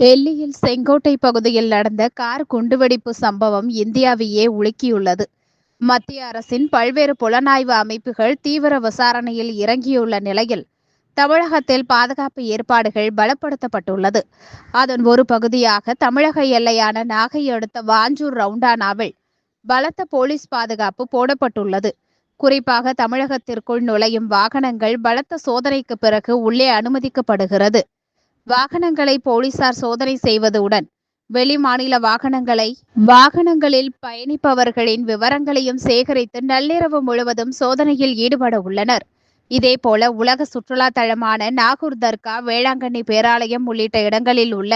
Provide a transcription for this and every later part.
டெல்லியில் செங்கோட்டை பகுதியில் நடந்த கார் குண்டுவெடிப்பு சம்பவம் இந்தியாவையே உலுக்கியுள்ளது. மத்திய அரசின் பல்வேறு புலனாய்வு அமைப்புகள் தீவிர விசாரணையில் இறங்கியுள்ள நிலையில் தமிழகத்தில் பாதுகாப்பு ஏற்பாடுகள் பலப்படுத்தப்பட்டுள்ளது. அதன் ஒரு பகுதியாக தமிழக எல்லையான நாகை அடுத்த வாஞ்சூர் ரவுண்டானாவில் பலத்த போலீஸ் பாதுகாப்பு போடப்பட்டுள்ளது. குறிப்பாக தமிழகத்திற்குள் நுழையும் வாகனங்கள் பலத்த சோதனைக்கு பிறகு உள்ளே அனுமதிக்கப்படுகிறது. வாகனங்களை போலீசார் சோதனை செய்வதுடன் வெளிமாநில வாகனங்களை வாகனங்களில் பயணிப்பவர்களின் விவரங்களையும் சேகரித்து நள்ளிரவு முழுவதும் சோதனையில் ஈடுபட உள்ளனர். இதேபோல உலக சுற்றுலா தளமான நாகூர் தர்கா வேளாங்கண்ணி பேராலயம் உள்ளிட்ட இடங்களில் உள்ள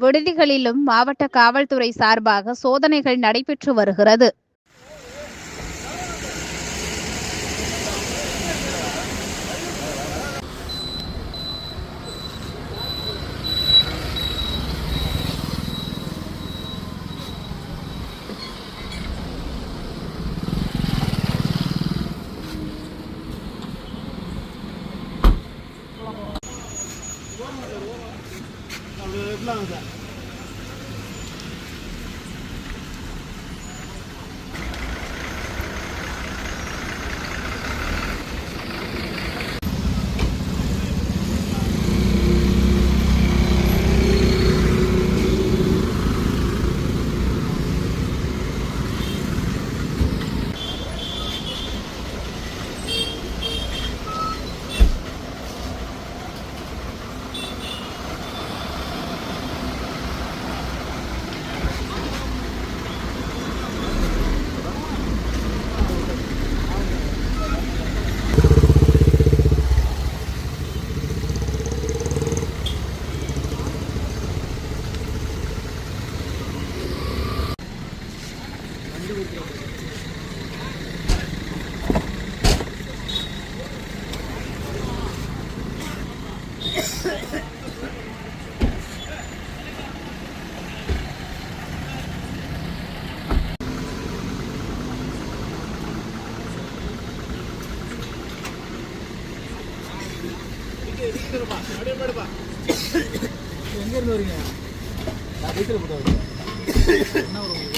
விடுதிகளிலும் மாவட்ட காவல்துறை சார்பாக சோதனைகள் நடைபெற்று வருகிறது. 差不多吧差不多子 எங்க இருந்து வரீங்க? நான் வீட்டில் போட்டு என்ன வரும்